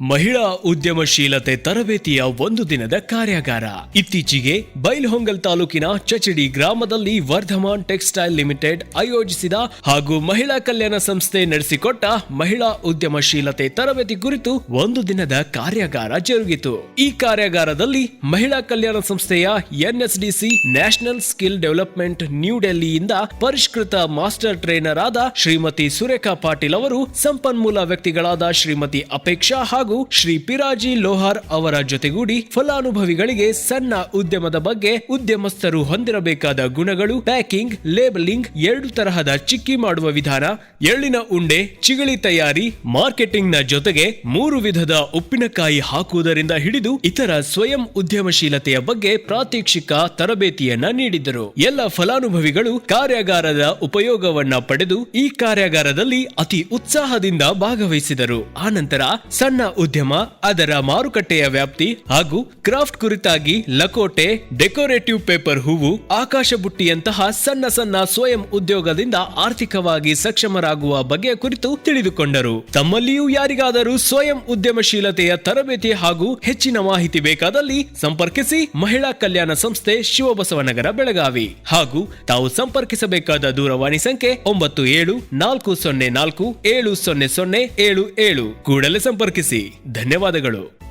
ಮಹಿಳಾ ಉದ್ಯಮಶೀಲತೆ ತರಬೇತಿಯ ಒಂದು ದಿನದ ಕಾರ್ಯಾಗಾರ. ಇತ್ತೀಚೆಗೆ ಬೈಲ್ಹೊಂಗಲ್ ತಾಲೂಕಿನ ಚಚಡಿ ಗ್ರಾಮದಲ್ಲಿ ವರ್ಧಮಾನ್ ಟೆಕ್ಸ್ಟೈಲ್ ಲಿಮಿಟೆಡ್ ಆಯೋಜಿಸಿದ ಹಾಗೂ ಮಹಿಳಾ ಕಲ್ಯಾಣ ಸಂಸ್ಥೆ ನಡೆಸಿಕೊಟ್ಟ ಮಹಿಳಾ ಉದ್ಯಮಶೀಲತೆ ತರಬೇತಿ ಕುರಿತು ಒಂದು ದಿನದ ಕಾರ್ಯಾಗಾರ ಜರುಗಿತು. ಈ ಕಾರ್ಯಾಗಾರದಲ್ಲಿ ಮಹಿಳಾ ಕಲ್ಯಾಣ ಸಂಸ್ಥೆಯ NSDC national skill development new ಡೆಲ್ಲಿಯಿಂದ ಪರಿಷ್ಕೃತ ಮಾಸ್ಟರ್ ಟ್ರೈನರ್ ಆದ ಶ್ರೀಮತಿ ಸುರೇಖಾ ಪಾಟೀಲ್ ಅವರು ಸಂಪನ್ಮೂಲ ವ್ಯಕ್ತಿಗಳಾದ ಶ್ರೀಮತಿ ಅಪೇಕ್ಷಾ ಶ್ರೀ ಪಿರಾಜಿ ಲೋಹಾರ್ ಅವರ ಜೊತೆಗೂಡಿ ಫಲಾನುಭವಿಗಳಿಗೆ ಸಣ್ಣ ಉದ್ಯಮದ ಬಗ್ಗೆ ಉದ್ಯಮಸ್ಥರು ಹೊಂದಿರಬೇಕಾದ ಗುಣಗಳು, ಪ್ಯಾಕಿಂಗ್, ಲೇಬಲಿಂಗ್ ಎರಡು ತರಹದ ಚಿಕ್ಕಿ ಮಾಡುವ ವಿಧಾನ, ಎಳ್ಳಿನ ಉಂಡೆ, ಚಿಗಳಿ ತಯಾರಿ ಮಾರ್ಕೆಟಿಂಗ್ನ ಜೊತೆಗೆ ಮೂರು ವಿಧದ ಉಪ್ಪಿನಕಾಯಿ ಹಾಕುವುದರಿಂದ ಹಿಡಿದು ಇತರ ಸ್ವಯಂ ಉದ್ಯಮಶೀಲತೆಯ ಬಗ್ಗೆ ಪ್ರಾತ್ಯಕ್ಷಿಕ ತರಬೇತಿಯನ್ನ ನೀಡಿದ್ದರು. ಎಲ್ಲ ಫಲಾನುಭವಿಗಳು ಕಾರ್ಯಾಗಾರದ ಉಪಯೋಗವನ್ನ ಪಡೆದು ಈ ಕಾರ್ಯಾಗಾರದಲ್ಲಿ ಅತಿ ಉತ್ಸಾಹದಿಂದ ಭಾಗವಹಿಸಿದರು. ಆನಂತರ ಸಣ್ಣ ಉದ್ಯಮ, ಅದರ ಮಾರುಕಟ್ಟೆಯ ವ್ಯಾಪ್ತಿ ಹಾಗೂ ಕ್ರಾಫ್ಟ್ ಕುರಿತಾಗಿ ಲಕೋಟೆ ಡೆಕೋರೇಟಿವ್ ಪೇಪರ್ ಹೂವು ಆಕಾಶ ಬುಟ್ಟಿಯಂತಹ ಸಣ್ಣ ಸಣ್ಣ ಸ್ವಯಂ ಉದ್ಯೋಗದಿಂದ ಆರ್ಥಿಕವಾಗಿ ಸಕ್ಷಮರಾಗುವ ಬಗೆಯ ಕುರಿತು ತಿಳಿದುಕೊಂಡರು. ತಮ್ಮಲ್ಲಿಯೂ ಯಾರಿಗಾದರೂ ಸ್ವಯಂ ಉದ್ಯಮಶೀಲತೆಯ ತರಬೇತಿ ಹಾಗೂ ಹೆಚ್ಚಿನ ಮಾಹಿತಿ ಬೇಕಾದಲ್ಲಿ ಸಂಪರ್ಕಿಸಿ ಮಹಿಳಾ ಕಲ್ಯಾಣ ಸಂಸ್ಥೆ ಶಿವಬಸವನಗರ ಬೆಳಗಾವಿ. ಹಾಗೂ ತಾವು ಸಂಪರ್ಕಿಸಬೇಕಾದ ದೂರವಾಣಿ ಸಂಖ್ಯೆ ಒಂಬತ್ತು ಏಳು ನಾಲ್ಕು ಸೊನ್ನೆ ನಾಲ್ಕು ಏಳು ಸೊನ್ನೆ ಸೊನ್ನೆ ಏಳು ಏಳು. ಕೂಡಲೇ ಸಂಪರ್ಕಿಸಿ. ಧನ್ಯವಾದಗಳು.